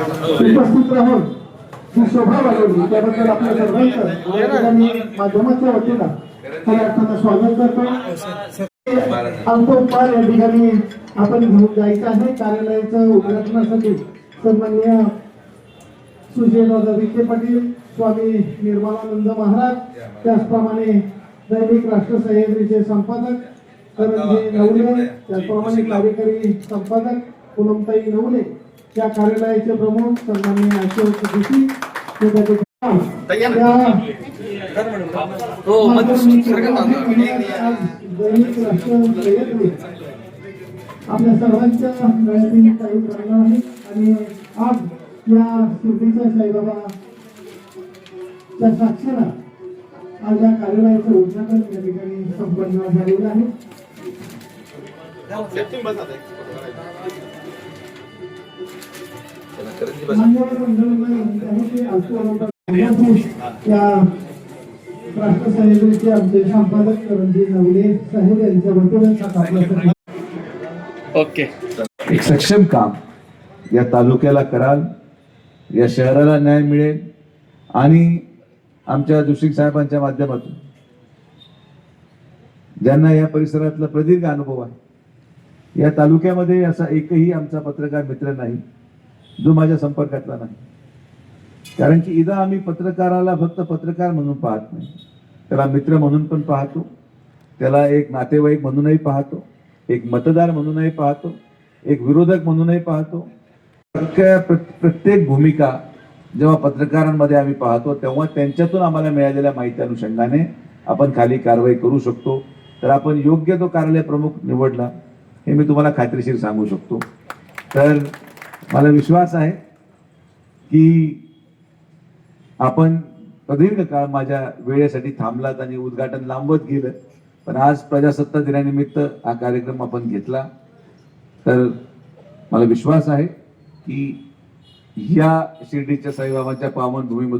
उपस्थित राहून ही शोभा वाढवली. त्याबद्दल आपल्या सर्वांचं माध्यमाच्या वतीनं खऱ्या अर्थानं स्वागत करतो. उपाय या ठिकाणी आपण घेऊन जायचं आहे. कार्यालयाचं उद्घाटनासाठी सन्मान्य सुजयदादा विखे पाटील स्वामी निर्मलानंद महाराज त्याचप्रमाणे दैनिक राष्ट्र सह्याद्रीचे संपादक नवले त्याचप्रमाणे कार्यकारी संपादक पूनमताई नवले या कार्यालयाचे प्रमुख सन्मान्य अशोक जोशी हे त्या आपल्या सर्वांच्या काही आहे आणि आज या शिर्डीच्या साईबाबा च्या साक्षीनं आज या कार्यालयाचं उद्घाटन या ठिकाणी संपन्न झालेलं आहे. राष्ट्र सह्याद्रीचे आमचे संपादक करंजी नवले साहेब यांच्या वतीनं आपल्यासाठी ओके एक सक्षम काम. या तालुक्याला कराल या शहराला न्याय मिळेल आणि आमच्या दुष्टिक साहेबांच्या माध्यमातून ज्यांना या परिसरातला प्रदीर्घ अनुभव आहे या तालुक्यामध्ये असा एकही आमचा पत्रकार मित्र नाही. जो माझ्या संपर्कातला नाही. कारण की इथं आम्ही पत्रकाराला फक्त पत्रकार म्हणून पाहत नाही. त्याला मित्र म्हणून पण पाहतो. त्याला एक नातेवाईक म्हणूनही पाहतो. एक मतदार म्हणूनही पाहतो. एक विरोधक म्हणूनही पाहतो. प्रत्येक प्रत्येक भूमिका जेव्हा पत्रकारांमध्ये आम्ही पाहतो तेव्हा त्यांच्यातून आम्हाला मिळालेल्या माहिती अनुषंगाने आपण खाली कारवाई करू शकतो. तर आपण योग्य तो कार्यालय प्रमुख निवडला हे मी तुम्हाला खात्रीशीर सांगू शकतो. तर मला विश्वास आहे की आपण प्रदीर्घ काळ माझ्या वेळेसाठी थांबलात आणि उद्घाटन लांबत गेलं. पण आज प्रजासत्ताक दिनानिमित्त हा कार्यक्रम आपण घेतला. तर मला विश्वास आहे की या शिर्डीच्या साईबाबांच्या पावन भूमीमधून